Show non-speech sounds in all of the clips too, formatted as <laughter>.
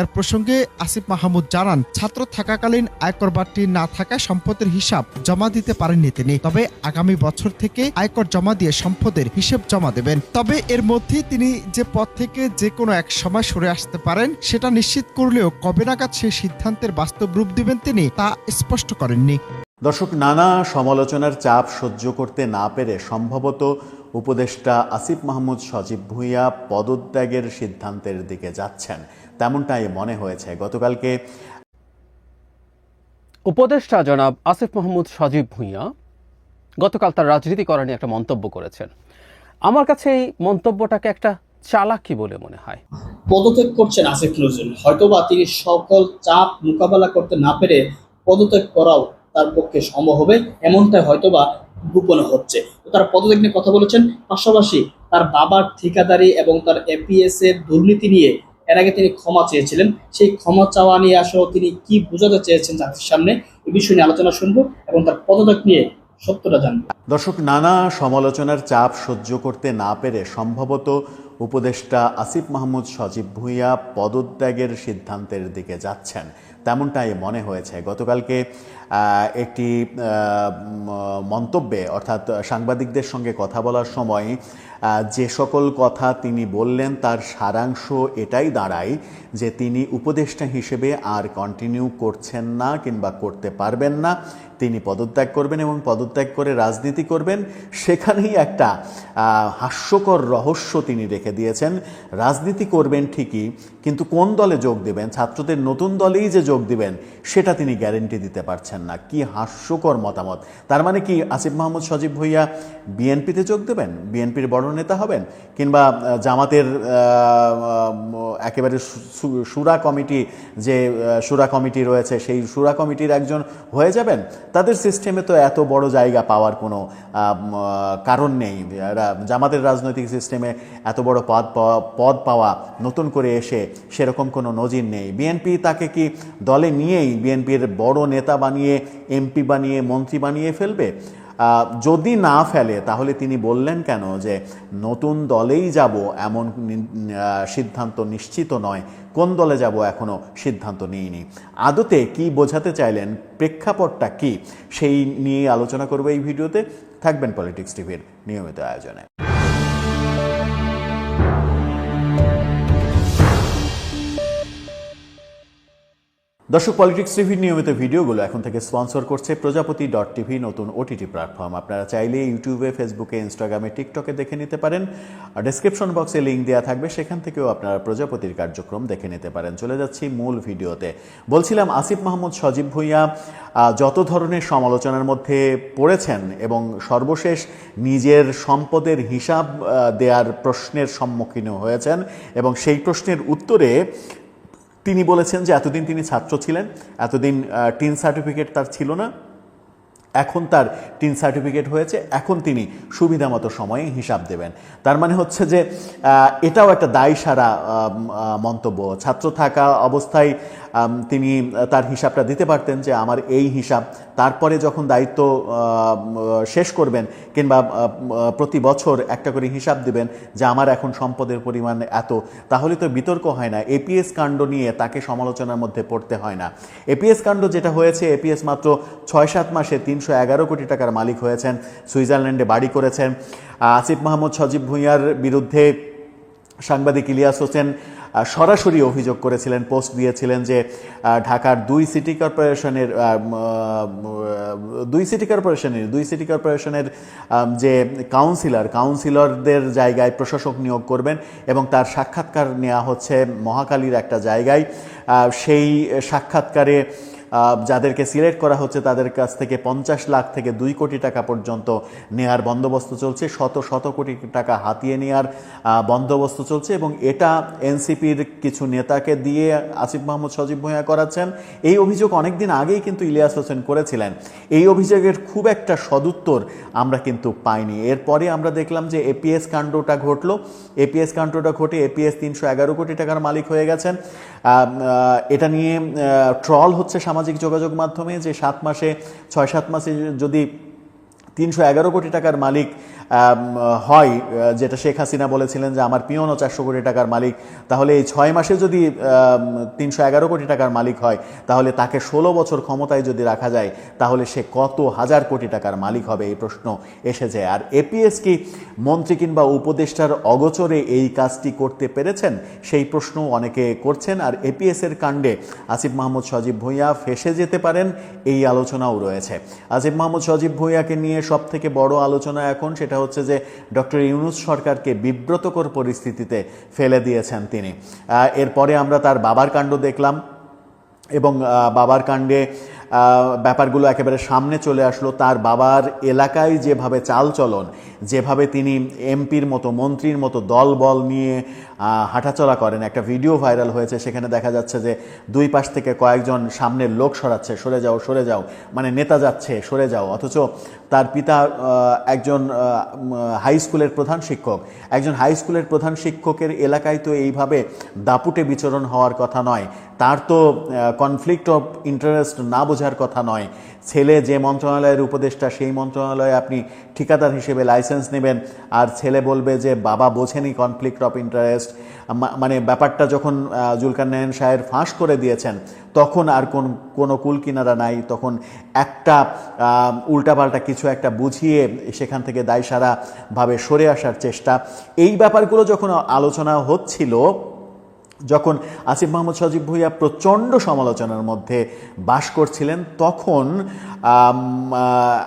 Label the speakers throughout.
Speaker 1: এর প্রসঙ্গে আসিফ মাহমুদ জানান, ছাত্র থাকাকালীন আয়কর বাড়তি না থাকায় সম্পদের হিসাব জমা দিতে পারেননি তিনি। তবে আগামী বছর থেকে আয়কর জমা দিয়ে সম্পদের হিসেব জমা দেবেন। তবে এর মধ্যে তিনি যে পদ থেকে যে কোনো এক সময় সরে আসতে পারেন, সেটা নিশ্চিত করলেও কবে নাগাদ সেই সিদ্ধান্তের বাস্তব রূপ দিবেন তিনি তা স্পষ্ট করেননি।
Speaker 2: দর্শক, নানা সমালোচনার চাপ সহ্য করতে না পেরে সম্ভবত উপদেষ্টা আসিফ মাহমুদ সজীব ভুঁইয়া পদত্যাগের সিদ্ধান্তের দিকে যাচ্ছেন। তেমনটাই মনে হয়েছে। গতকালকে
Speaker 3: উপদেষ্টা জনাব আসিফ মাহমুদ সজীব ভুঁইয়া গতকাল তার রাজনীতি করা নিয়ে একটা মন্তব্য করেছেন। আমার কাছে এই মন্তব্যটাকে একটা চালাকি বলে মনে হয়।
Speaker 4: পদত্যাগ করছেন আসিফ নজরুল। হয়তোবা তিনি সকল চাপ মোকাবেলা করতে না পেরে পদত্যাগ করাও তার পক্ষে সম্ভব হবে এমনটাই হয়তোবা গোপনে হচ্ছে। তার পদত্যাগ নিয়ে কথা বলেছেন পাশাপাশি তার বাবার ঠিকাদারি এবং তার এপিএস এর দুর্নীতি নিয়ে এর আগে তিনি ক্ষমা চেয়েছিলেন। সেই ক্ষমা চাওয়া নিয়ে আসলে তিনি কি বোঝাতে চেয়েছেন জাতির সামনে এই বিষয় নিয়ে আলোচনা শুনব এবং তার পদত্যাগ নিয়ে সত্যটা জানব।
Speaker 2: দর্শক, নানা সমালোচনার চাপ সহ্য করতে না পেরে সম্ভবত উপদেষ্টা আসিফ মাহমুদ সজীব ভুঁইয়া পদত্যাগের সিদ্ধান্তের দিকে যাচ্ছেন। তেমনটাই মনে হয়েছে। গতকালকে একটি মন্তব্যে, অর্থাৎ সাংবাদিকদের সঙ্গে কথা বলার সময় যে সকল কথা তিনি বললেন তার সারাংশ এটাই দাঁড়ায় যে তিনি উপদেষ্টা হিসেবে আর কন্টিনিউ করছেন না কিংবা করতে পারবেন না। তিনি পদত্যাগ করবেন এবং পদত্যাগ করে রাজনীতি করবেন। সেখানেই একটা হাস্যকর রহস্য তিনি রেখে দিয়েছেন। রাজনীতি করবেন ঠিকই, কিন্তু কোন দলে যোগ দেবেন? ছাত্রদের নতুন দলেই যে যোগ দিবেন, সেটা তিনি গ্যারেন্টি দিতে পারছেন না, কি হাস্যকর মতামত। তার মানে কি আসিফ মাহমুদ সজীব ভুইয়া বিএনপিতে যোগ দেবেন? বিএনপির বড় নেতা হবেন? কিংবা জামাতের একেবারে সুরা কমিটি যে সুরা কমিটি রয়েছে, সেই সুরা কমিটির একজন হয়ে যাবেন? তাদের সিস্টেমে তো এত বড় জায়গা পাওয়ার কোনো কারণ নেই। জামাতের রাজনৈতিক সিস্টেমে এত বড় পদ পদ পাওয়া, নতুন করে এসে সেরকম কোনো নজির নেই। বিএনপি তাকে কি দলে নিয়েই বিএনপির বড় নেতা বানিয়ে এমপি বানিয়ে, মন্ত্রী বানিয়ে ফেলবে? যদি না ফেলে, তাহলে তিনি বললেন কেন যে নতুন দলেই যাব এমন সিদ্ধান্ত নিশ্চিত নয়। কোন দলে যাব এখনও সিদ্ধান্ত নিইনি। আদতে কি বোঝাতে চাইলেন, প্রেক্ষাপটটা কি, সেই নিয়ে আলোচনা করব এই ভিডিওতে। থাকবেন পলিটিক্স টিভির নিয়মিত আয়োজনে। দর্শক পলিটিক্স টিভির নিয়মিত ভিডিওগুলো এখন থেকে স্পন্সর করছে প্রজাপতি ডট টিভি নতুন ওটিটি প্ল্যাটফর্ম আপনারা চাইলে ইউটিউবে, ফেসবুকে, ইনস্টাগ্রামে, টিকটকে দেখে নিতে পারেন। আর ডেসক্রিপশন বক্সে লিঙ্ক দেওয়া থাকবে, সেখান থেকেও আপনারা প্রজাপতির কার্যক্রম দেখে নিতে পারেন। চলে যাচ্ছি মূল ভিডিওতে। বলছিলাম আসিফ মাহমুদ, সজীব ভুইয়া যত ধরনের সমালোচনার মধ্যে পড়েছেন এবং সর্বশেষ নিজের সম্পদের হিসাব দেওয়ার প্রশ্নের সম্মুখীন হয়েছেন এবং সেই প্রশ্নের উত্তরে তিনি বলেছেন যে এতদিন তিনি ছাত্র ছিলেন, এতদিন টিন সার্টিফিকেট তার ছিল না। এখন তার টিন সার্টিফিকেট হয়েছে, এখন তিনি সুবিধামতো সময়ে হিসাব দেবেন। তার মানে হচ্ছে যে এটাও একটা দায় সারা মন্তব্য। ছাত্র থাকা অবস্থায় তিনি তার হিসাবটা দিতে পারতেন যে আমার এই হিসাব, তারপরে যখন দায়িত্ব শেষ করবেন কিংবা প্রতি বছর একটা করে হিসাব দিবেন যে আমার এখন সম্পদের পরিমাণ এত, তাহলে তো বিতর্ক হয় না। এপিএস কাণ্ড নিয়ে তাকে সমালোচনার মধ্যে পড়তে হয় না। এপিএস কাণ্ড যেটা হয়েছে, এপিএস মাত্র ছয় সাত মাসে তিনশো এগারো কোটি টাকার মালিক হয়েছেন, সুইজারল্যান্ডে বাড়ি করেছেন। আসিফ মাহমুদ সজীব ভুঁইয়ার বিরুদ্ধে সাংবাদিক ইলিয়াস হোসেন সরাসরি অভিযোগ করেছিলেন, পোস্ট দিয়েছিলেন যে ঢাকার দুই সিটি কর্পোরেশনের দুই সিটি কর্পোরেশনের, দুই সিটি কর্পোরেশনের যে কাউন্সিলর, কাউন্সিলরদের জায়গায় প্রশাসক নিয়োগ করবেন এবং তার সাক্ষাৎকার নেওয়া হচ্ছে মহাকালীর একটা জায়গায়। সেই সাক্ষাৎকারে যাদেরকে সিলেক্ট করা হচ্ছে তাদের কাছ থেকে পঞ্চাশ লাখ থেকে দুই কোটি টাকা পর্যন্ত নেয়ার বন্দোবস্ত চলছে। শত শত কোটি টাকা হাতিয়ে আহ, বন্দোবস্ত চলছে এবং এটা এনসিপির কিছু নেতাকে দিয়ে আসিফ মাহমুদ সজীব ভূঁইয়া করাচ্ছেন। এই অভিযোগ অনেকদিন আগেই কিন্তু ইলিয়াস হোসেন করেছিলেন। এই অভিযোগের খুব একটা সদুত্তর আমরা কিন্তু পাইনি। এরপরে আমরা দেখলাম যে এপিএস কাণ্ডটা ঘটলো। এপিএস কাণ্ডটা ঘটে এপিএস তিনশো এগারো কোটি টাকার মালিক হয়ে গেছেন। এটা নিয়ে ট্রল হচ্ছে সামাজিক যোগাযোগ মাধ্যমে যে সাত মাসে, ছয় সাত মাসে যদি তিনশো এগারো কোটি টাকার মালিক হয় যেটা শেখ হাসিনা বলেছিলেন যে, আমার পিয়নও চারশো কোটি টাকার মালিক। তাহলে এই ছয় মাসে যদি তিনশো এগারো কোটি টাকার মালিক হয়, তাহলে তাকে ষোলো বছর ক্ষমতায় যদি রাখা যায়, তাহলে সে কত হাজার কোটি টাকার মালিক হবে, এই প্রশ্ন এসেছে। আর এপিএস কি মন্ত্রী কিংবা উপদেষ্টার অগোচরে এই কাজটি করতে পেরেছেন? সেই প্রশ্ন অনেকে করছেন। আর এপিএস এর কাণ্ডে আসিফ মাহমুদ, সজীব ভূঁইয়া ফেসে যেতে পারেন, এই আলোচনাও রয়েছে। আসিফ মাহমুদ, সজীব ভূঁইয়াকে নিয়ে সব থেকে বড় আলোচনা এখন, সেটা হচ্ছে যে ডক্টর ইউনুস সরকারকে বিব্রতকর পরিস্থিতিতে ফেলে দিয়েছেন তিনি। এরপরে আমরা তার বাবার কাণ্ড দেখলাম এবং বাবার কাণ্ডে ব্যাপারগুলো একেবারে সামনে চলে আসলো। তার বাবার এলাকায় যেভাবে চালচলন, যেভাবে তিনি এমপির মতো, মন্ত্রীর মতো দলবল নিয়ে হাঁটাচলা করেন। একটা ভিডিও ভাইরাল হয়েছে, সেখানে দেখা যাচ্ছে যে দুই পাশ থেকে কয়েকজন সামনের লোক সরাচ্ছে, সরে যাও সরে যাও। মানে নেতা যাচ্ছে, সরে যাও। অথচ তার পিতা একজন হাই স্কুলের প্রধান শিক্ষক। একজন হাই স্কুলের প্রধান শিক্ষকের এলাকায় তো এইভাবে দাপুটে বিচরণ হওয়ার কথা নয়। তার তো কনফ্লিক্ট অফ ইন্টারেস্ট না বোঝার কথা নয়। ছেলে যে মন্ত্রণালয়ের উপদেষ্টা, সেই মন্ত্রণালয়ে আপনি ঠিকাদার হিসেবে লাইসেন্স নেবেন। আর ছেলে বলবে যে, বাবা বোঝেনি কনফ্লিক্ট অফ ইন্টারেস্ট মানে ব্যাপারটা যখন আহ, জুলকারনায়ন সাহের ফাঁস করে দিয়েছেন তখন আর কোন কোনো কুল কিনারা নাই। তখন একটা উল্টাপাল্টা কিছু একটা বুঝিয়ে সেখান থেকে দায়সারাভাবে সরে আসার চেষ্টা। এই ব্যাপারগুলো যখন আলোচনা হচ্ছিল যখন আসিফ মাহমুদ সজীব ভুইয়া প্রচণ্ড সমালোচনার মধ্যে বাস করছিলেন তখন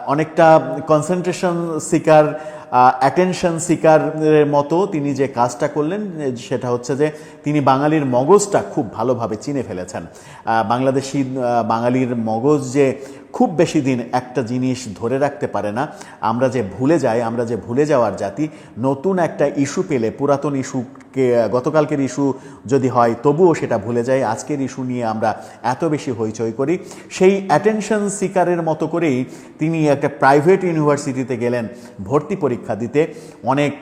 Speaker 2: অনেকটা কনসেন্ট্রেশন সিকার অ্যাটেনশন সিকারের মতো তিনি যে কাজটা করলেন সেটা হচ্ছে যে তিনি বাঙালির মগজটা খুব ভালোভাবে চিনে ফেলেছেন। বাংলাদেশি বাঙালির মগজ যে খুব বেশি দিন একটা জিনিস ধরে রাখতে পারে না। আমরা যে ভুলে যাই, আমরা যে ভুলে যাওয়ার জাতি, নতুন একটা ইস্যু পেলে, পুরাতন ইস্যুকে, গতকালকের ইস্যু যদি হয়, তবুও সেটা ভুলে যায় আজকের ইস্যু নিয়ে আমরা এত বেশি হইচই করি। সেই অ্যাটেনশন সিকারের মতো করেই তিনি একটা প্রাইভেট ইউনিভার্সিটিতে গেলেন ভর্তি পরীক্ষা দিতে। অনেক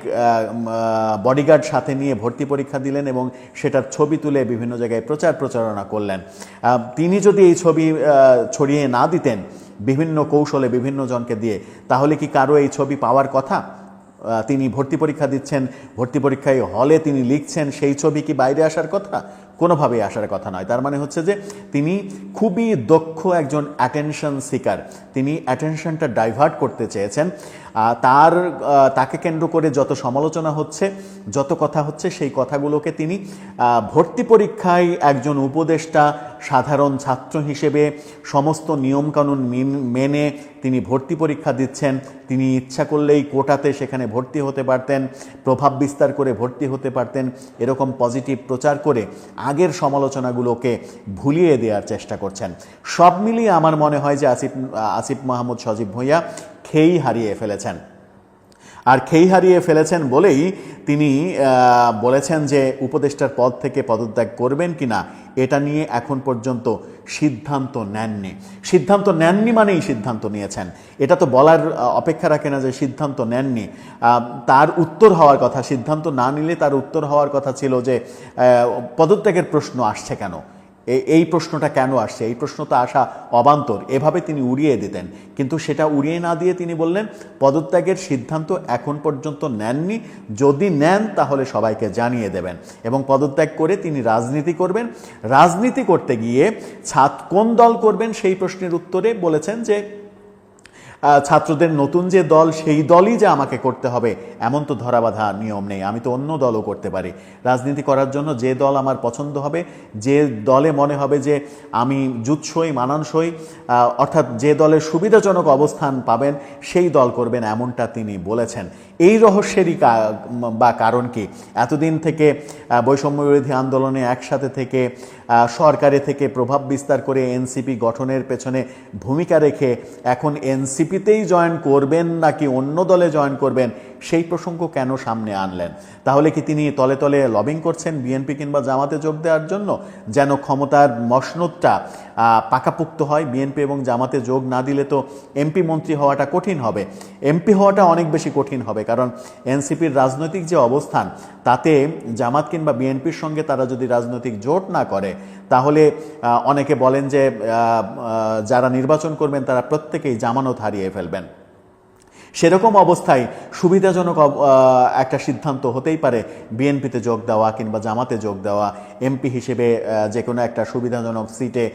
Speaker 2: বডিগার্ড সাথে নিয়ে ভর্তি পরীক্ষা দিলেন এবং সেটার ছবি তুলে বিভিন্ন জায়গায় প্রচার প্রচারণা করলেন তিনি যদি এই ছবি ছড়িয়ে না দিতেন বিভিন্ন কৌশলে বিভিন্ন জনকে দিয়ে, তাহলে কি কারও এই ছবি পাওয়ার কথা? তিনি ভর্তি পরীক্ষা দিচ্ছেন, ভর্তি পরীক্ষায় হলে তিনি লিখছেন, সেই ছবি কি বাইরে আসার কথা? কোনোভাবেই আসার কথা নয়। তার মানে হচ্ছে যে, তিনি খুবই দক্ষ একজন অ্যাটেনশন সিকার তিনি অ্যাটেনশনটা ডাইভার্ট করতে চেয়েছেন। তার তাকে কেন্দ্র করে যত সমালোচনা হচ্ছে, যত কথা হচ্ছে, সেই কথাগুলোকে তিনি ভর্তি পরীক্ষায় একজন উপদেষ্টা, সাধারণ ছাত্র হিসেবে সমস্ত নিয়মকানুন মেনে তিনি ভর্তি পরীক্ষা দিচ্ছেন। তিনি ইচ্ছা করলেই কোটাতে সেখানে ভর্তি হতে পারতেন, প্রভাব বিস্তার করে ভর্তি হতে পারতেন, এরকম পজিটিভ প্রচার করে আগের সমালোচনাগুলোকে ভুলিয়ে দেওয়ার চেষ্টা করছেন। সব মিলিয়ে আমার মনে হয় যে আসিফ আসিফ মাহমুদ সজীব ভূঁইয়া খেই হারিয়ে ফেলেছেন। আর খেই হারিয়ে ফেলেছেন বলেই তিনি বলেছেন যে উপদেষ্টার পদ থেকে পদত্যাগ করবেন কিনা, এটা নিয়ে এখন পর্যন্ত সিদ্ধান্ত নেননি। সিদ্ধান্ত নেননি মানেই সিদ্ধান্ত নিয়েছেন। এটা তো বলার অপেক্ষা রাখে না যে সিদ্ধান্ত নেননি। তার উত্তর হওয়ার কথা, সিদ্ধান্ত না নিলে তার উত্তর হওয়ার কথা ছিল যে পদত্যাগের প্রশ্ন আসছে কেন? এই প্রশ্নটা কেন আসছে? এই প্রশ্ন তো আসা অবান্তর। এভাবে তিনি উড়িয়ে দিতেন। কিন্তু সেটা উড়িয়ে না দিয়ে তিনি বললেন, পদত্যাগের সিদ্ধান্ত এখন পর্যন্ত নেননি। যদি নেন, তাহলে সবাইকে জানিয়ে দেবেন। এবং পদত্যাগ করে তিনি রাজনীতি করবেন। রাজনীতি করতে গিয়ে ছাত কোন দল করবেন সেই প্রশ্নের উত্তরে বলেছেন যে ছাত্রদের নতুন যে দল, সেই দলই যে আমাকে করতে হবে, এমন তো ধরাবাধা নিয়ম নেই। আমি তো অন্য দলও করতে পারি। রাজনীতি করার জন্য যে দল আমার পছন্দ হবে, যে দলে মনে হবে যে আমি জুৎসই, মানানসই অর্থাৎ যে দলের সুবিধাজনক অবস্থান পাবেন, সেই দল করবেন এমনটা তিনি বলেছেন। এই রহস্যেরই বা কারণ কি? এতদিন থেকে বৈষম্য বিরোধী আন্দোলনে একসাথে থেকে সরকারে থেকে প্রভাব বিস্তার করে এনসিপি গঠনের পেছনে ভূমিকা রেখে এখন এনসিপিতেই জয়েন করবেন নাকি অন্য দলে জয়েন করবেন সেই প্রসঙ্গ কেন সামনে আনলেন? তাহলে কি তিনি তলে তলে লবিং করছেন বিএনপি কিংবা জামাতে যোগ দেওয়ার জন্য? যেন ক্ষমতার মসনদটা পাকাপুক্ত হয় বিএনপি এবং জামাতে যোগ না দিলে তো এমপি মন্ত্রী হওয়াটা কঠিন হবে। এমপি হওয়াটা অনেক বেশি কঠিন হবে কারণ এনসিপির রাজনৈতিক যে অবস্থান, তাতে জামাত কিংবা বিএনপির সঙ্গে তারা যদি রাজনৈতিক জোট না করে, তাহলে অনেকে বলেন যে যারা নির্বাচন করবেন তারা প্রত্যেকেই জামানত হারিয়ে ফেলবেন। সেরকম অবস্থায় সুবিধাজনক একটা সিদ্ধান্ত হতেই পারে। বিএনপিতে যোগ দেওয়া কিংবা জামাতে যোগ দেওয়া। এমপি হিসেবে যে কোনো একটা সুবিধাজনক সিটে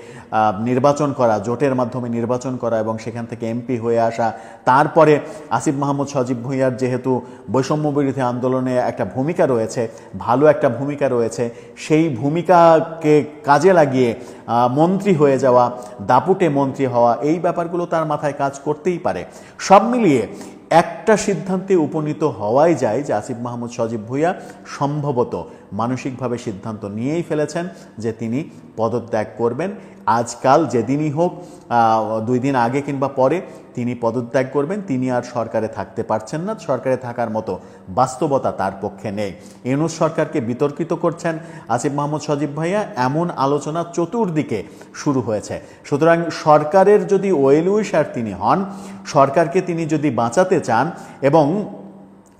Speaker 2: নির্বাচন করা, জোটের মাধ্যমে নির্বাচন করা এবং সেখান থেকে এমপি হয়ে আসা। তারপরে আসিফ মাহমুদ, সজীব ভুঁইয়ার যেহেতু বৈষম্য বিরোধী আন্দোলনে একটা ভূমিকা রয়েছে, ভালো একটা ভূমিকা রয়েছে, সেই ভূমিকাকে কাজে লাগিয়ে মন্ত্রী হয়ে যাওয়া, দাপুটে মন্ত্রী হওয়া, এই ব্যাপারগুলো তার মাথায় কাজ করতেই পারে। সব মিলিয়ে একটা সিদ্ধান্তে উপনীত হওয়াই যায় যে আসিফ মাহমুদ সজীব ভুইয়া সম্ভবত মানসিকভাবে সিদ্ধান্ত নিয়েই ফেলেছেন যে তিনি পদত্যাগ করবেন। আজকাল যেদিনই হোক দুই দিন আগে কিংবা পরে তিনি পদত্যাগ করবেন, তিনি আর সরকারে থাকতে পারছেন না, সরকারে থাকার মতো বাস্তবতা তার পক্ষে নেই। ইউনুস সরকারকে বিতর্কিত করছেন আসিফ মাহমুদ সজীব ভাইয়া, এমন আলোচনা চতুর্দিকে শুরু হয়েছে। সুতরাং সরকারের যদি ওয়েল উইশার তিনি হন, সরকারকে তিনি যদি বাঁচাতে চান এবং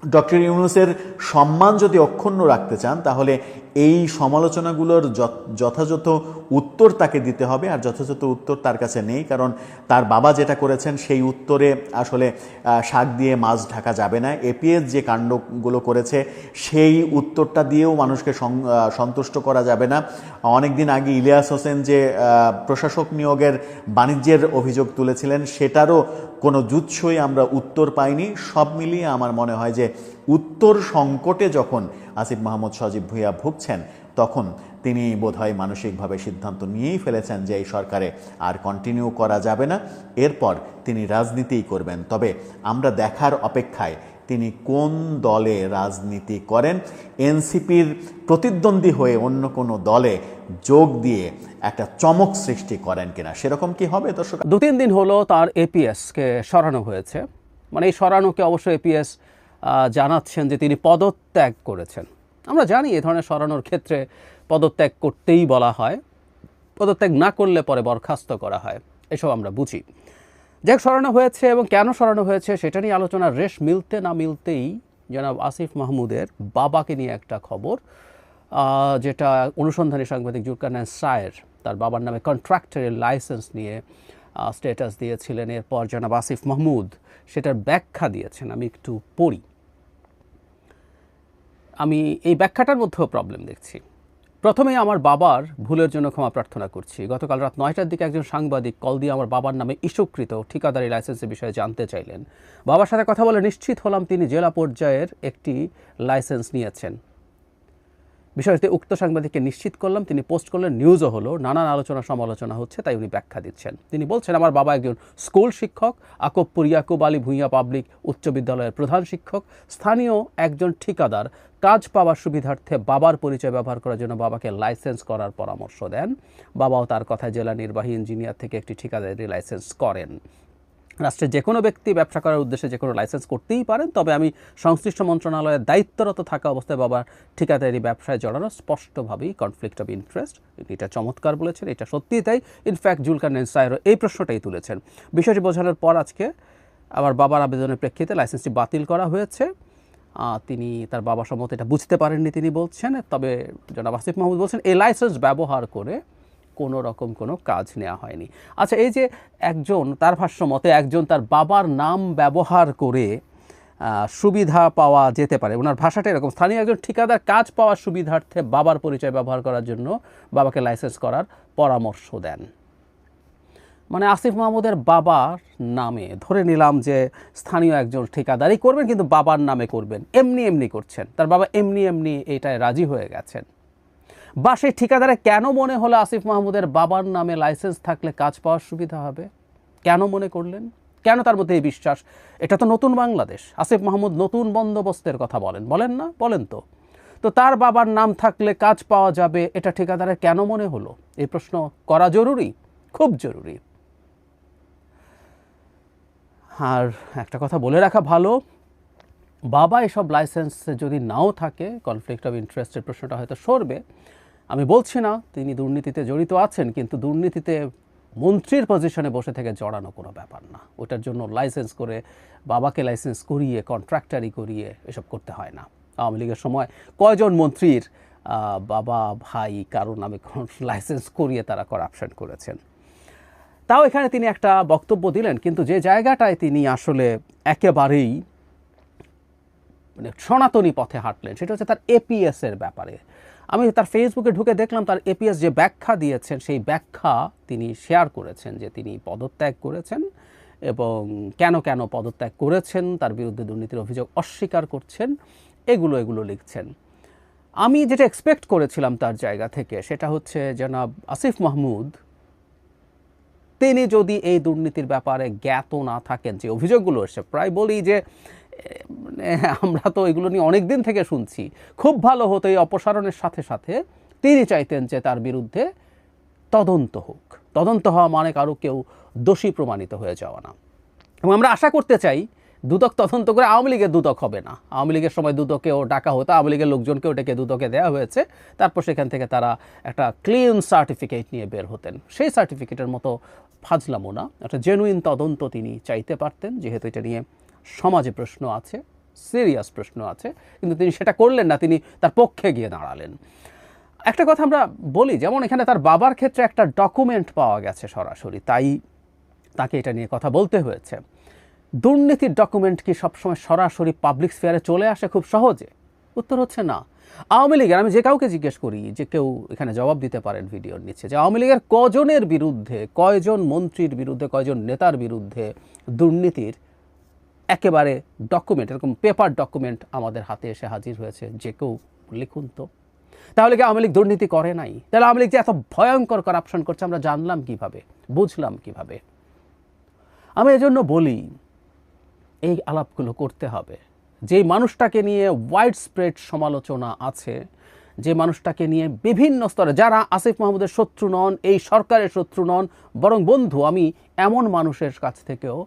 Speaker 2: ডক্টর ইউনুসের সম্মান যদি অক্ষুণ্ণ রাখতে চান, তাহলে এই সমালোচনাগুলোর যথ- যথাযথ উত্তর তাকে দিতে হবে আর যথাযথ উত্তর তার কাছে নেই কারণ তার বাবা যেটা করেছেন সেই উত্তরে আসলে শাক দিয়ে মাছ ঢাকা যাবে না। এপিএস যে কাণ্ডগুলো করেছে সেই উত্তরটা দিয়েও মানুষকে সন্তুষ্ট করা যাবে না। অনেক দিন আগে ইলিয়াস হোসেন যে প্রশাসক নিয়োগের বাণিজ্যের অভিযোগ তুলেছিলেন সেটারও কোনো জুৎসই আমরা উত্তর পাইনি। সব মিলিয়ে আমার মনে হয় যে উত্তর সংকটে যখন আসিফ মাহমুদ সজীব ভুইয়া ভুগছেন, তখন তিনি বোধহয় মানসিকভাবে সিদ্ধান্ত নিয়েই ফেলেছেন যে এই সরকারে আর কন্টিনিউ করা যাবে না। এরপর তিনি রাজনীতিই করবেন। তবে আমরা দেখার অপেক্ষায় তিনি কোন দলে রাজনীতি করেন? এনসিপির প্রতিদ্বন্দ্বী হয়ে অন্য কোনো দলে যোগ দিয়ে একটা চমক সৃষ্টি করেন কিনা, সেরকম কি হবে দর্শক?
Speaker 3: দু তিন দিন হলো তার এপিএসকে সরানো হয়েছে। মানে এই সরানোকে অবশ্য এপিএস জানাচ্ছেন যে তিনি পদত্যাগ করেছেন। আমরা জানি এ ধরনের সরানোর ক্ষেত্রে পদত্যাগ করতেই বলা হয়। পদত্যাগ না করলে পরে বরখাস্ত করা হয়। এসব আমরা বুঝি। যাক, সরানো হয়েছে এবং কেন সরানো হয়েছে সেটা নিয়ে আলোচনার রেশ মিলতে না মিলতেই জনাব আসিফ মাহমুদের বাবাকে নিয়ে একটা খবর যেটা অনুসন্ধানী সাংবাদিক জুলকানান সায়ের, তার বাবার নামে কন্ট্রাক্টরের লাইসেন্স নিয়ে স্ট্যাটাস দিয়েছিলেন। এরপর জনাব আসিফ মাহমুদ সেটার ব্যাখ্যা দিয়েছেন। আমি একটু পড়ি। আমি এই ব্যাখ্যাটার মধ্যেও প্রবলেম দেখছি। প্রথমে আমার বাবার ভুলের জন্য ক্ষমা প্রার্থনা করছি। গতকাল রাত নয়টার দিকে একজন সাংবাদিক কল দিয়ে আমার বাবার নামে ইস্যুকৃত ঠিকাদারি লাইসেন্সের বিষয়ে জানতে চাইলেন। বাবার সাথে কথা বলে নিশ্চিত হলাম তিনি জেলা পর্যায়ের একটি লাইসেন্স নিয়েছেন। বিষয়টি উক্ত সাংবাদিককে নিশ্চিত করলাম, তিনি পোস্ট করলেন নিউজও হলো, নানান আলোচনা সমালোচনা হচ্ছে, তাই উনি ব্যাখ্যা দিচ্ছেন। তিনি বলছেন, আমার বাবা একজন স্কুল শিক্ষক আকবপুর ইয়াকুব আলী ভূঁইয়া পাবলিক উচ্চ বিদ্যালয়ের প্রধান শিক্ষক, স্থানীয় একজন ঠিকাদার, কাজ পাওয়ার সুবিধার্থে বাবার পরিচয় ব্যবহার করার জন্য বাবাকে লাইসেন্স করার পরামর্শ দেন। বাবাও তার কথায় জেলা নির্বাহী ইঞ্জিনিয়ার থেকে একটি ঠিকাদারি লাইসেন্স করেন। রাষ্ট্রের যে কোনো ব্যক্তি ব্যবসা করার উদ্দেশ্যে যে কোনো লাইসেন্স করতেই পারেন, তবে আমি সংশ্লিষ্ট মন্ত্রণালয়ের দায়িত্বরত থাকা অবস্থায় বাবার ঠিকাদারি ব্যবসায় জড়ানো স্পষ্টভাবেই কনফ্লিক্ট অফ ইন্টারেস্ট এটা চমৎকার বলেছেন, এটা সত্যিই তাই। ইনফ্যাক্ট জুলকার নেনসাইরও এই প্রশ্নটাই তুলেছেন। বিষয়টি বোঝানোর পর আজকে আমার বাবার আবেদনের প্রেক্ষিতে লাইসেন্সটি বাতিল করা হয়েছে। তিনি, তার বাবা সম্মত এটা বুঝতে পারেননি, তিনি বলছেন। তবে জনাব আসিফ মাহমুদ বলছেন এই লাইসেন্স ব্যবহার করে কোনো রকম কোনো কাজ নেওয়া হয়নি। আচ্ছা এই যে একজন, তার ভাষ্য মতে একজন তার বাবার নাম ব্যবহার করে সুবিধা পাওয়া যেতে পারে। ওনার ভাষাটা এরকম। স্থানীয় একজন ঠিকাদার কাজ পাওয়ার সুবিধার্থে বাবার পরিচয় ব্যবহার করার জন্য বাবাকে লাইসেন্স করার পরামর্শ দেন। মানে আসিফ মাহমুদের বাবার নামে ধরে নিলাম যে স্থানীয় একজন ঠিকাদারি করবেন, কিন্তু বাবার নামে করবেন। এমনি এমনি করছেন। তার বাবা এমনি এমনি এটায় রাজি হয়ে গেছেন। বা সেই ঠিকাদারে কেন মনে হলো আসিফ মাহমুদের বাবার নামে লাইসেন্স থাকলে কাজ পাওয়ার সুবিধা হবে? কেন মনে করলেন? কেন তার মধ্যে এই বিশ্বাস? এটা তো নতুন বাংলাদেশ। আসিফ মাহমুদ নতুন বন্দোবস্তের কথা বলেন। বলেন না? বলেন তো। তো তার বাবার নাম থাকলে কাজ পাওয়া যাবে, এটা ঠিকাদারের কেন মনে হলো? এই প্রশ্ন করা জরুরি? খুব জরুরি। আর একটা কথা বলে রাখা ভালো, বাবা এসব লাইসেন্স যদি নাও থাকে কনফ্লিক্ট অফ ইন্টারেস্টের প্রশ্নটা হয়তো সরবে। আমি বলছি না, তিনি দুর্নীতিতে জড়িত আছেন, কিন্তু দুর্নীতিতে মন্ত্রীর পজিশনে বসে থেকে জড়ানো কোনো ব্যাপার না। ওটার জন্য লাইসেন্স করে, বাবাকে লাইসেন্স করিয়ে কন্ট্রাক্টারি করিয়ে এসব করতে হয় না। আওয়ামী লীগের সময় কয়জন মন্ত্রীর বাবা, ভাই কারও নামে লাইসেন্স করিয়ে তারা করাপশন করেছেন? তাও এখানে তিনি একটা বক্তব্য দিলেন, কিন্তু যে জায়গাটায় তিনি আসলে একেবারেই মানে সনাতনী পথে হাঁটলেন, সেটা হচ্ছে তার এপিএসের ব্যাপারে। আমি তার ফেসবুকে ঢুকে দেখলাম তার এপিএস যে ব্যাখ্যা দিয়েছেন, সেই ব্যাখ্যা তিনি শেয়ার করেছেন যে তিনি পদত্যাগ করেছেন এবং কেন কেন পদত্যাগ করেছেন, তার বিরুদ্ধে দুর্নীতির অভিযোগ অস্বীকার করছেন, এগুলো এগুলো লিখছেন। আমি যেটা এক্সপেক্ট করেছিলাম তার জায়গা থেকে সেটা হচ্ছে জনাব আসিফ মাহমুদ, তিনি যদি এই দুর্নীতির ব্যাপারে জ্ঞাত না থাকেন, যে অভিযোগগুলো এসছে, প্রায় বলি যে <laughs> আমরা তো এগুলো নিয়ে অনেক দিন থেকে শুনছি। খুব ভালো হতো এই অপসারণের সাথে সাথে তিনি চাইতেন যে তার বিরুদ্ধে তদন্ত হোক। তদন্ত হওয়া মানে কারও কেউ দোষী প্রমাণিত হয়ে যাওয়া না। এবং আমরা আশা করতে চাই দুদক তদন্ত করে আওয়ামী লীগের দুদক হবে না। আওয়ামী লীগের সময় দুদকেও ডাকা হতো, আওয়ামী লীগের লোকজনকেও ডেকে দুদকে দেওয়া হয়েছে। তারপর সেখান থেকে তারা একটা ক্লিন সার্টিফিকেট নিয়ে বের হতেন। সেই সার্টিফিকেটের মতো ফাজলামো না। একটা জেনুইন তদন্ত তিনি চাইতে পারতেন, যেহেতু এটা নিয়ে সমাজে প্রশ্ন আছে সিরিয়াস প্রশ্ন আছে, কিন্তু তিনি সেটা করলেন না, তিনি তার পক্ষে গিয়ে দাঁড়ালেন। একটা কথা আমরা বলি, যেমন এখানে তার বাবার ক্ষেত্রে একটা ডকুমেন্ট পাওয়া গেছে সরাসরি, তাই তাকে এটা নিয়ে কথা বলতে হয়েছে। দুর্নীতির ডকুমেন্ট কি সবসময় সরাসরি পাবলিক স্ফেয়ারে চলে আসে খুব সহজে? উত্তর হচ্ছে না। আওয়ামী লীগের, আমি যে কাউকে জিজ্ঞেস করি যে কেউ এখানে জবাব দিতে পারেন ভিডিওর নিচে, যে আওয়ামী লীগের কজনের বিরুদ্ধে, কয়জন মন্ত্রীর বিরুদ্ধে, কয়জন নেতার বিরুদ্ধে দুর্নীতির একেবারে ডকুমেন্ট এরকম পেপার ডকুমেন্ট আমাদের হাতে এসে হাজির হয়েছে, যে কেউ লিখুন তো। তাহলে কি আওয়ামী দুর্নীতি করে নাই? তাহলে আওয়ামী যে এত ভয়ঙ্কর করাপশন করছে, আমরা জানলাম কীভাবে, বুঝলাম কীভাবে? আমি এজন্য বলি, এই আলাপগুলো করতে হবে। যে মানুষটাকে নিয়ে ওয়াইড স্প্রেড সমালোচনা আছে যে মানুষটাকে নিয়ে বিভিন্ন স্তরে, যারা আসিফ মাহমুদের শত্রু নন, এই সরকারের শত্রু নন, বরং বন্ধু, আমি এমন মানুষের কাছ থেকেও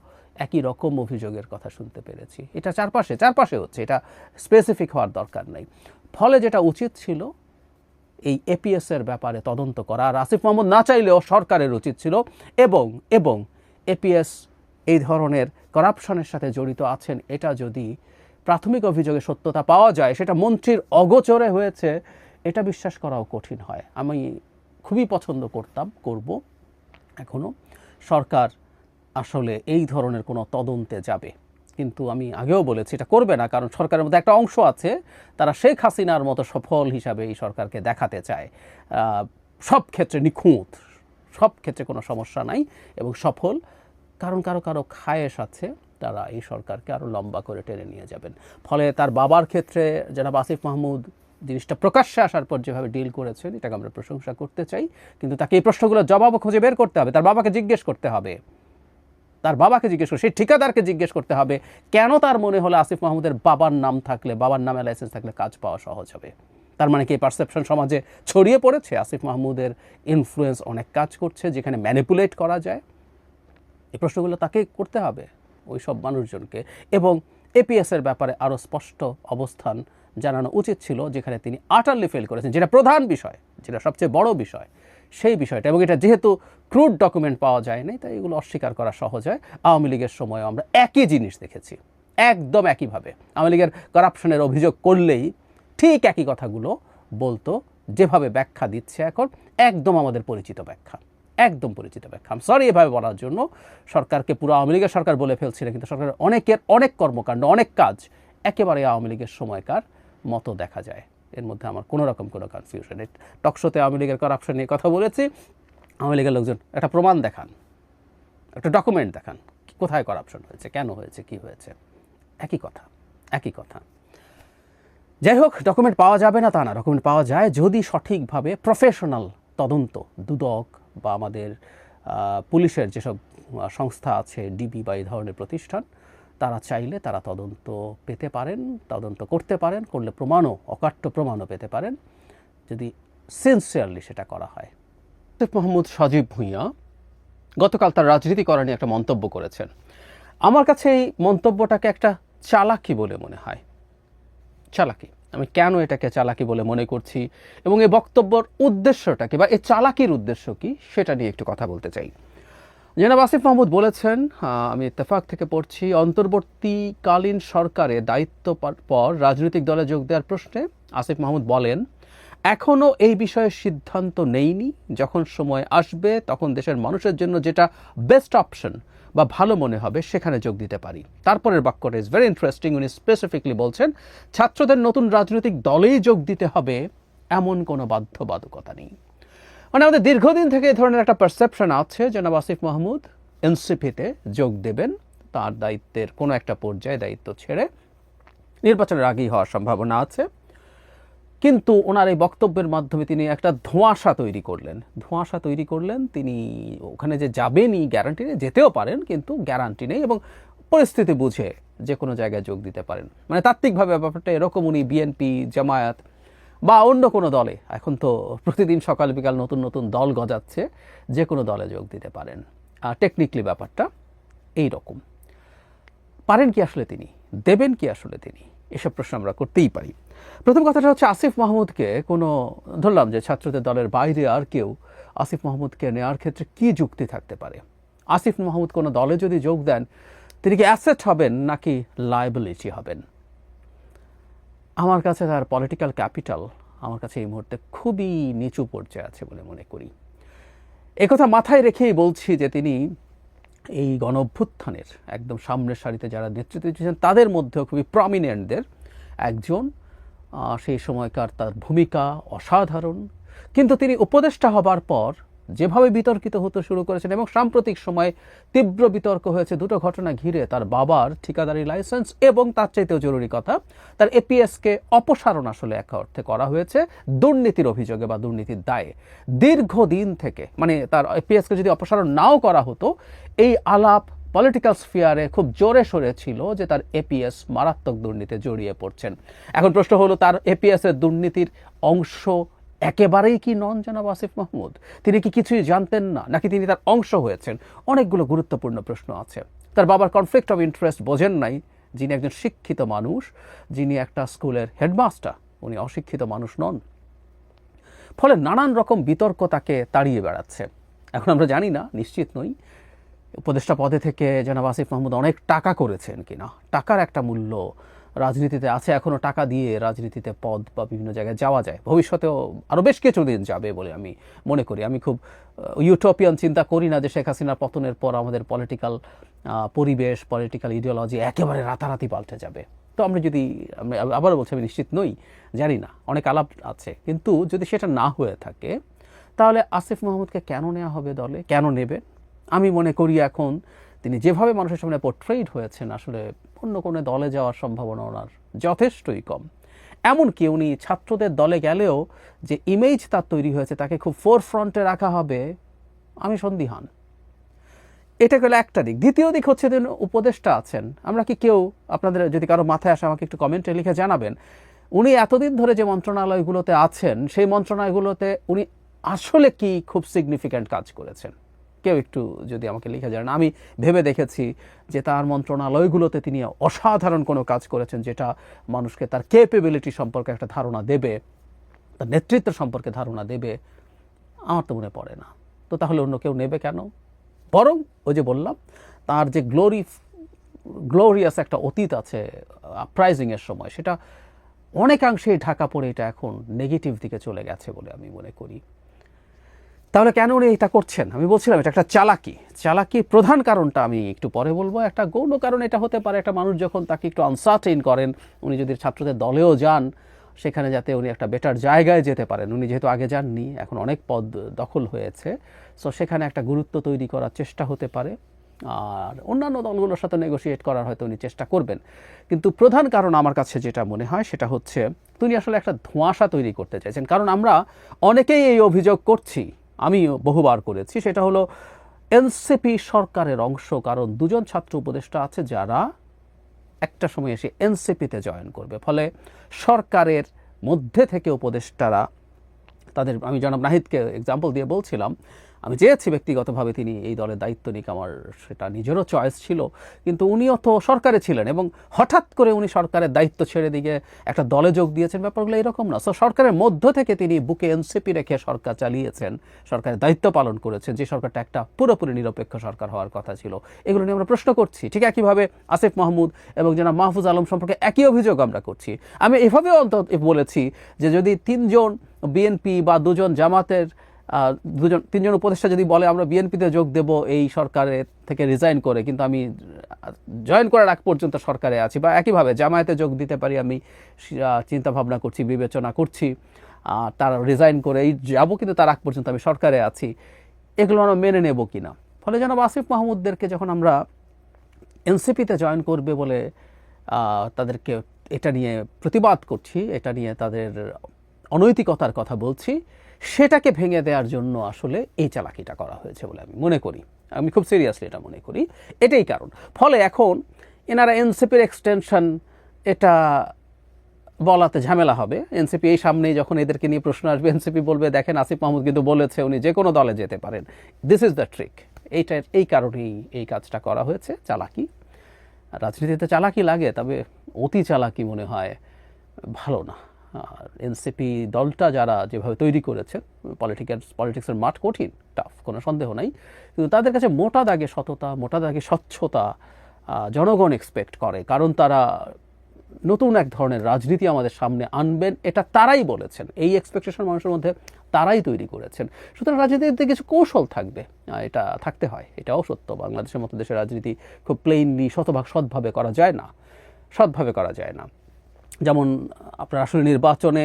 Speaker 3: একই রকম অভিযোগের কথা শুনতে পেরেছি। এটা চারপাশে চারপাশে হচ্ছে, এটা স্পেসিফিক হওয়ার দরকার নেই। ফলে যেটা উচিত ছিল, এই এপিএস এর ব্যাপারে তদন্ত করা আর আসিফ মাহমুদ না চাইলেও সরকারের উচিত ছিল, এবং এবং এপিএস এই ধরনের করাপশনের সাথে জড়িত আছেন, এটা যদি প্রাথমিক অভিযোগে সত্যতা পাওয়া যায়, সেটা মন্ত্রীর অগোচরে হয়েছে, এটা বিশ্বাস করাও কঠিন হয়। আমি খুবই পছন্দ করতাম, করব এখনও সরকার আসলে এই ধরনের কোনো তদন্তে যাবে। কিন্তু আমি আগেও বলেছি, এটা করবে না, কারণ সরকারের মধ্যে একটা অংশ আছে, তারা শেখ হাসিনার মতো সফল হিসাবে এই সরকারকে দেখাতে চায়। সব ক্ষেত্রে নিখুঁত, সব ক্ষেত্রে কোনো সমস্যা নাই এবং সফল। কারণ কারও কারও খায়েশ আছে, তারা এই সরকারকে আরও লম্বা করে টেনে নিয়ে যাবেন। ফলে তার বাবার ক্ষেত্রে জনাব আসিফ মাহমুদ জিনিসটা প্রকাশ্যে আসার পর যেভাবে ডিল করেছেন, এটাকে আমরা প্রশংসা করতে চাই। কিন্তু তাকে এই প্রশ্নগুলোর জবাবও খুঁজে বের করতে হবে, তার বাবাকে জিজ্ঞেস করতে হবে। তার বাবাকে জিজ্ঞেস করে, সেই ঠিকাদারকে জিজ্ঞেস করতে হবে, কেন তার মনে হলো আসিফ মাহমুদের বাবার নাম থাকলে, বাবার নামে লাইসেন্স থাকলে কাজ পাওয়া সহজ হবে? তার মানে কি পারসেপশন সমাজে ছড়িয়ে পড়েছে? আসিফ মাহমুদের ইনফ্লুয়েন্স অনেক কাজ করছে, যেখানে ম্যানিপুলেট করা যায়। এই প্রশ্নগুলো তাকে করতে হবে, ওই সব মানুষজনকে। এবং এপিএসের ব্যাপারে আরও স্পষ্ট অবস্থান জানানো উচিত ছিল, যেখানে তিনি আটারলি ফেল করেছেন, যেটা প্রধান বিষয়, যেটা সবচেয়ে বড় বিষয়। সেই বিষয়টা। এবং এটা যেহেতু ক্রুড ডকুমেন্ট পাওয়া যায়নি, তাই এগুলো অস্বীকার করা সহজ হয়। আওয়ামী লীগের সময় আমরা একই জিনিস দেখেছি, একদম একইভাবে। আওয়ামী লীগের করাপশনের অভিযোগ করলেই ঠিক একই কথাগুলো বলতো, যেভাবে ব্যাখ্যা দিচ্ছে এখন, একদম আমাদের পরিচিত ব্যাখ্যা, একদম পরিচিত ব্যাখ্যা। সরি এভাবে বলার জন্য সরকারকে পুরো আওয়ামী লীগের সরকার বলে ফেলছি না, কিন্তু সরকারের অনেকের অনেক কর্মকাণ্ড, অনেক কাজ একেবারে আওয়ামী লীগের সময়কার মতো দেখা যায়। এর মধ্যে আমার কোনো রকম কোনো কনফিউশন টকশোতে আওয়ামী লীগের করাপশন নিয়ে কথা বলেছি, আওয়ামী লীগের লোকজন একটা প্রমাণ দেখান, একটা ডকুমেন্ট দেখান কোথায় করাপশন হয়েছে, কেন হয়েছে, কি হয়েছে? একই কথা একই কথা। যাই হোক ডকুমেন্ট পাওয়া যাবে না তা না ডকুমেন্ট পাওয়া যায় যদি সঠিকভাবে প্রফেশনাল তদন্ত, দুদক বা আমাদের পুলিশের যেসব সংস্থা আছে ডিবি বা এই ধরনের প্রতিষ্ঠান তারা চাইলে তারা তদন্ত পেতে পারেন, তদন্ত করতে পারেন, করলে প্রমাণও, অকাট্য প্রমাণও পেতে পারেন, যদি সিনসিয়ারলি সেটা করা হয়। মোহাম্মদ সজীব ভূঁইয়া গতকাল তার রাজনীতি করা নিয়ে একটা মন্তব্য করেছেন। আমার কাছে এই মন্তব্যটাকে একটা চালাকি বলে মনে হয়। চালাকি। আমি কেন এটাকে চালাকি বলে মনে করছি এবং এই বক্তব্যর উদ্দেশ্যটা কি বা এই চালাকির উদ্দেশ্য কি সেটা নিয়ে একটু কথা বলতে চাই। জনাব আসিফ মাহমুদ বলেছেন আমি ইত্তেফাক থেকে পড়ছি, অন্তর্বর্তীকালীন সরকারে দায়িত্ব পার- রাজনৈতিক দলে যোগ দেওয়ার প্রশ্নে আসিফ মাহমুদ বলেন এখনও এই বিষয়ে সিদ্ধান্ত নেইনি। যখন সময় আসবে, তখন দেশের মানুষের জন্য যেটা বেস্ট অপশন বা ভালো মনে হবে, সেখানে যোগ দিতে পারি। তারপরের বাক্যটা ইজ ভেরি ইন্টারেস্টিং উনি স্পেসিফিকলি বলছেন, ছাত্রদের নতুন রাজনৈতিক দলেই যোগ দিতে হবে, এমন কোনো বাধ্যবাধকতা নেই। মানে আমাদের দীর্ঘদিন থেকে এই ধরনের একটা পারসেপশন আছে জনাব আসিফ মাহমুদ এনসিপিতে যোগ দেবেন। তার দায়িত্বের কোনো একটা পর্যায়ে দায়িত্ব ছেড়ে নির্বাচনের আগেই হওয়ার সম্ভাবনা আছে। কিন্তু ওনার এই বক্তব্যের মাধ্যমে তিনি একটা ধোঁয়াশা তৈরি করলেন। ধোঁয়াশা তৈরি করলেন, তিনি ওখানে যে যাবেনই গ্যারান্টি নেই, যেতেও পারেন, কিন্তু গ্যারান্টি নেই এবং পরিস্থিতি বুঝে যে কোনো জায়গায় যোগ দিতে পারেন। মানে তাত্ত্বিকভাবে ব্যাপারটা এরকম, উনি বিএনপি, জামায়াত বা অন্য কোনো দলে। এখন তো প্রতিদিন সকাল বিকাল নতুন নতুন দল গজাচ্ছে, যে কোনো দলে যোগ দিতে পারেন। টেকনিক্যালি ব্যাপারটা এই রকম পারেন কি আসলে তিনি? দেবেন কি আসলে তিনি? এসব প্রশ্ন আমরা করতেই পারি। প্রথম কথাটা হচ্ছে আসিফ মাহমুদকে কোনো, ধরলাম যে ছাত্রদের দলের বাইরে আর কেউ আসিফ মাহমুদকে নেওয়ার ক্ষেত্রে কি যুক্তি থাকতে পারে? আসিফ মাহমুদ কোনো দলে যদি যোগ দেন, তিনি কি অ্যাসেট হবেন নাকি লাইবিলিটি হবেন? আমার কাছে তার পলিটিক্যাল ক্যাপিটাল আমার কাছে এই মুহূর্তে খুবই নিচু পর্যায়ে আছে বলে মনে করি। একথা মাথায় রেখেই বলছি যে তিনি এই গণ অভ্যুত্থানের একদম সামনের সারিতে যারা নেতৃত্ব দিয়েছেন, তাদের মধ্যেও খুবই প্রমিনেন্টদের একজন। সেই সময়কার তার ভূমিকা অসাধারণ। কিন্তু তিনি উপদেষ্টা হবার পর যেভাবে বিতর্কিত হতে শুরু করেছেন এবং সাম্প্রতিক সময়ে তীব্র বিতর্ক হয়েছে, দুটো ঘটনা ঘিরে তার বাবার ঠিকাদারি লাইসেন্স এবং তার চাইতেও জরুরি কথা, তার এপিএসকে অপসারণ আসলে এক অর্থে করা হয়েছে দুর্নীতির অভিযোগে বা দুর্নীতির দায়ে। দীর্ঘদিন থেকে মানে তার এপিএসকে যদি অপসারণ নাও করা হতো, এই আলাপ পলিটিক্যাল স্ফিয়ারে খুব জোরে সরে ছিল যে তার এপিএস মারাত্মক দুর্নীতিতে জড়িয়ে পড়ছেন। এখন প্রশ্ন হলো, তার এপিএস এর দুর্নীতির অংশ একেবারেই কি নন জনাব আসিফ মাহমুদ? তিনি কি কিছুই জানতেন না, নাকি তিনি তার অংশ হয়েছেন? অনেকগুলো গুরুত্বপূর্ণ প্রশ্ন আছে। তার বাবার কনফ্লিক্ট অফ ইন্টারেস্ট বোঝেন নাই, যিনি একজন শিক্ষিত মানুষ, যিনি একটা স্কুলের হেডমাস্টার উনি অশিক্ষিত মানুষ নন। ফলে নানান রকম বিতর্ক তাকে তাড়িয়ে বেড়াচ্ছে। এখন আমরা জানি না, নিশ্চিত নই, উপদেষ্টা পদে থেকে জনাব আসিফ মাহমুদ অনেক টাকা করেছেন কিনা। টাকার একটা মূল্য রাজনীতিতে আছে এখনও টাকা দিয়ে রাজনীতিতে পদ বা বিভিন্ন জায়গায় যাওয়া যায়। ভবিষ্যতেও আরও বেশ কিছুদিন যাবে বলে আমি মনে করি। আমি খুব ইউটোপিয়ান চিন্তা করি না যে শেখ হাসিনার পতনের পর আমাদের পলিটিক্যাল পরিবেশ পলিটিক্যাল ইডিওলজি একেবারে রাতারাতি পাল্টে যাবে। তো আমরা যদি আমি আবারও বলছি, আমি নিশ্চিত নই, জানি না, অনেক আলাপ আছে। কিন্তু যদি সেটা না হয়ে থাকে, তাহলে আসিফ মাহমুদকে কেন নেওয়া হবে দলে? কেন নেবে? আমি মনে করি এখন তিনি যেভাবে মানুষের সামনে পোর্ট্রেইড হয়েছেন, আসলে অন্য কোনো দলে যাওয়ার সম্ভাবনা ওনার যথেষ্টই কম। এমনকি উনি ছাত্রদের দলে গেলেও যে ইমেজ তার তৈরি হয়েছে তাকে খুব ফোর ফ্রন্টে রাখা হবে, আমি সন্দিহান এটা গেল একটা দিক। দ্বিতীয় দিক হচ্ছে যে উপদেষ্টা আছেন। আমরা কি কেউ আপনাদের যদি কারও মাথায় আসে আমাকে একটু কমেন্টে লিখে জানাবেন। উনি এতদিন ধরে যে মন্ত্রণালয়গুলোতে আছেন, সেই মন্ত্রণালয়গুলোতে উনি আসলে কি খুব সিগনিফিক্যান্ট কাজ করেছেন? কেউ একটু যদি আমাকে লিখে জানান। আমি ভেবে দেখেছি যে তার মন্ত্রণালয়গুলোতে তিনি অসাধারণ কোনো কাজ করেছেন যেটা মানুষকে তার কেপেবিলিটি সম্পর্কে একটা ধারণা দেবে, তার নেতৃত্ব সম্পর্কে ধারণা দেবে। আমার তো মনে পড়ে না। তো তাহলে অন্য কেউ নেবে কেন? বরং ওই যে বললাম, তার যে গ্লোরি গ্লোরিয়াস একটা অতীত আছে প্রাইজিংয়ের সময়, সেটা অনেকাংশেই ঢাকা পড়ে এটা এখন নেগেটিভ দিকে চলে গেছে বলে আমি মনে করি। তাহলে কেন উনি এটা করছেন? আমি বলছিলাম, এটা একটা চালাকি। চালাকি প্রধান কারণটা আমি একটু পরে বলব। একটা গৌণ কারণ এটা হতে পারে, একটা মানুষ যখন তাকে একটু আনসার্টেন করেন, উনি যদি ছাত্রদের দলেও যান, সেখানে যাতে উনি একটা বেটার জায়গায় যেতে পারেন। উনি যেহেতু আগে যাননি, এখন অনেক পদ দখল হয়েছে। সো সেখানে একটা গুরুত্ব তৈরি করার চেষ্টা হতে পারে। আর অন্যান্য দলগুলোর সাথে নেগোশিয়েট করার হয়তো উনি চেষ্টা করবেন। কিন্তু প্রধান কারণ আমার কাছে যেটা মনে হয়, সেটা হচ্ছে তিনি আসলে একটা ধোঁয়াশা তৈরি করতে চাইছেন। কারণ আমরা অনেকেই এই অভিযোগ করছি। আমি বহুবার করেছি। সেটা হলো, এনসিপি সরকারের অংশ, কারণ দুজন ছাত্র উপদেষ্টা আছে যারা একটা সময় এসে এনসিপিতে জয়েন করবে। ফলে সরকারের মধ্যে থেকে উপদেষ্টারা, তাদের, আমি জনাব নাহিদকে এক্সাম্পল দিয়ে বলছিলাম আমি চেয়েছি ব্যক্তিগতভাবে তিনি এই দলের দায়িত্ব নিক, আমার সেটা নিজেরও চয়েস ছিল, কিন্তু উনিও তো সরকারে ছিলেন এবং হঠাৎ করে উনি সরকারের দায়িত্ব ছেড়ে দিয়ে একটা দলে যোগ দিয়েছেন, ব্যাপারগুলো এরকম না। সো সরকারের মধ্য থেকে তিনি বুকে এনসিপি রেখে সরকার চালিয়েছেন, সরকারের দায়িত্ব পালন করেছেন, যে সরকারটা একটা পুরোপুরি নিরপেক্ষ সরকার হওয়ার কথা ছিল। এগুলো নিয়ে আমরা প্রশ্ন করছি, ঠিক একইভাবে আসিফ মাহমুদ এবং জনাব মাহফুজ আলম সম্পর্কে একই অভিযোগ আমরা করছি। আমি এভাবে অন্তত বলেছি যে যদি তিনজন বিএনপি বা দুজন জামাতের দুজন তিনজন উপদেষ্টা যদি বলে, আমরা বিএনপিতে যোগ দেব, এই সরকারের থেকে রিজাইন করে, কিন্তু আমি জয়েন করার আগ পর্যন্ত সরকারে আছি। বা একইভাবে, জামায়াতে যোগ দিতে পারি, আমি চিন্তা ভাবনা করছি, বিবেচনা করছি তারা রিজাইন করে, এই যাব, কিন্তু তার আগ পর্যন্ত আমি সরকারে আছি। এগুলো আমরা মেনে নেব কি না ফলে যেন আসিফ মাহমুদদেরকে যখন আমরা এনসিপিতে জয়েন করবে বলে তাদেরকে এটা নিয়ে প্রতিবাদ করছি, এটা নিয়ে তাদের অনৈতিকতার কথা বলছি সেটাকে ভেঙে দেওয়ার জন্য আসলে এই চালাকিটা করা হয়েছে বলে আমি মনে করি। আমি খুব সিরিয়াসলি এটা মনে করি। এটাই কারণ। ফলে এখন এনারা এনসিপির এক্সটেনশন এটা বলাতে ঝামেলা হবে। এনসিপি এই সামনেই যখন এদেরকে নিয়ে প্রশ্ন আসবে, এনসিপি বলবে, দেখেন, আসিফ মাহমুদ কিন্তু বলেছে উনি যে কোনো দলে যেতে পারেন। দিস ইজ দ্য ট্রিক এইটার, এই কারণেই এই কাজটা করা হয়েছে, চালাকি। রাজনীতিতে চালাকি লাগে, তবে অতি চালাকি মনে হয় ভালো না। এনসিপি দলটা যারা যেভাবে তৈরি করেছে পলিটিক্যাল পলিটিক্সের মাঠ কঠিন টাফ কোনো সন্দেহ নাই। কিন্তু তাদের কাছে মোটা দাগে সততা, মোটা দাগে স্বচ্ছতা জনগণ এক্সপেক্ট করে। কারণ তারা নতুন এক ধরনের রাজনীতি আমাদের সামনে আনবেন, এটা তারাই বলেছেন। এই এক্সপেকটেশন মানুষের মধ্যে তারাই তৈরি করেছেন। সুতরাং রাজনীতিতে কিছু কৌশল থাকবে এটা থাকতে হয়, এটাও সত্য। বাংলাদেশের মতো দেশের রাজনীতি খুব প্লেইনলি শতভাগ সৎভাবে করা যায় না, সৎভাবে করা যায় না। যেমন আপনার আসলে নির্বাচনে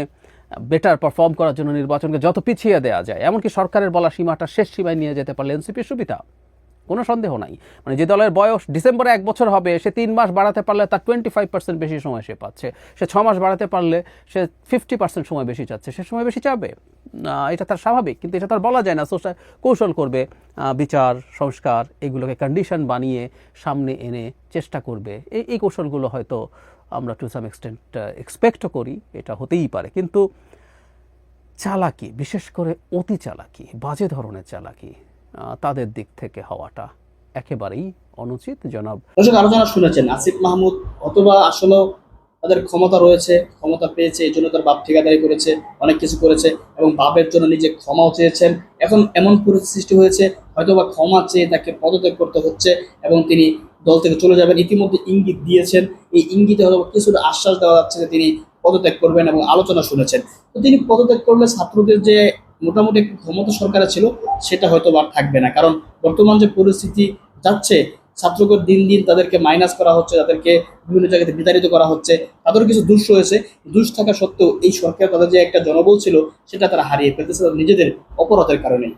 Speaker 3: বেটার পারফর্ম করার জন্য নির্বাচনকে যত পিছিয়ে দেওয়া যায়, এমনকি সরকারের বলা সীমাটা শেষ সীমায় নিয়ে যেতে পারলে এনসিপির সুবিধা, কোনো সন্দেহ নাই। মানে যে দলের বয়স ডিসেম্বরে এক বছর হবে, সে তিন মাস বাড়াতে পারলে তার টোয়েন্টি ফাইভ পার্সেন্ট বেশি সময় সে পাচ্ছে। সে ছ মাস বাড়াতে পারলে সে ফিফটি পার্সেন্ট সময় বেশি চাচ্ছে। সে সময় বেশি চাবে। এটা তার স্বাভাবিক, কিন্তু এটা তার বলা যায় না। সোশ্যাল কৌশল করবে বিচার, সংস্কার, এগুলোকে কন্ডিশন বানিয়ে সামনে এনে চেষ্টা করবে। এই এই কৌশলগুলো হয়তো আমরা টু সাম এক্সটেন্ট এক্সপেক্টও করি, এটা হতেই পারে। কিন্তু চালাকি, বিশেষ করে অতি চালাকি, বাজে ধরনের চালাকি তাদের দিক থেকে হওয়াটা একেবারেই অনুচিত, জনাব।
Speaker 4: দর্শক আলোচনা শুনেছেন, আসিফ মাহমুদ অথবা আসলেও তাদের ক্ষমতা রয়েছে, ক্ষমতা পেয়েছে, এই জন্য তার বাপ ঠিকাদারি করেছে, অনেক কিছু করেছে এবং বাপের জন্য নিজে ক্ষমাও চেয়েছেন। এখন এমন পরিস্থিতি সৃষ্টি হয়েছে, হয়তোবা ক্ষমা চেয়ে তাকে পদত্যাগ করতে হচ্ছে এবং তিনি দল থেকে চলে যাবেন। ইতিমধ্যে ইঙ্গিত দিয়েছেন। এই ইঙ্গিতে হয়তো কিছুটা আশ্বাস দেওয়া যাচ্ছে যে তিনি পদত্যাগ করবেন এবং আলোচনা শুনেছেন। তো তিনি পদত্যাগ করলে ছাত্রদের যে মোটামুটি একটু ক্ষমতা সরকারে ছিল, সেটা হয়তো আর থাকবে না। কারণ বর্তমান যে পরিস্থিতি যাচ্ছে, ছাত্রকে দিন দিন তাদেরকে মাইনাস করা হচ্ছে, তাদেরকে বিভিন্ন জায়গাতে বিতাড়িত করা হচ্ছে তাদের কিছু দুষ রয়েছে। দুষ থাকা সত্ত্বেও এই সরকার তাদের যে একটা জনবল ছিল, সেটা তারা হারিয়ে ফেলতেছে নিজেদের অপরাধের কারণেই।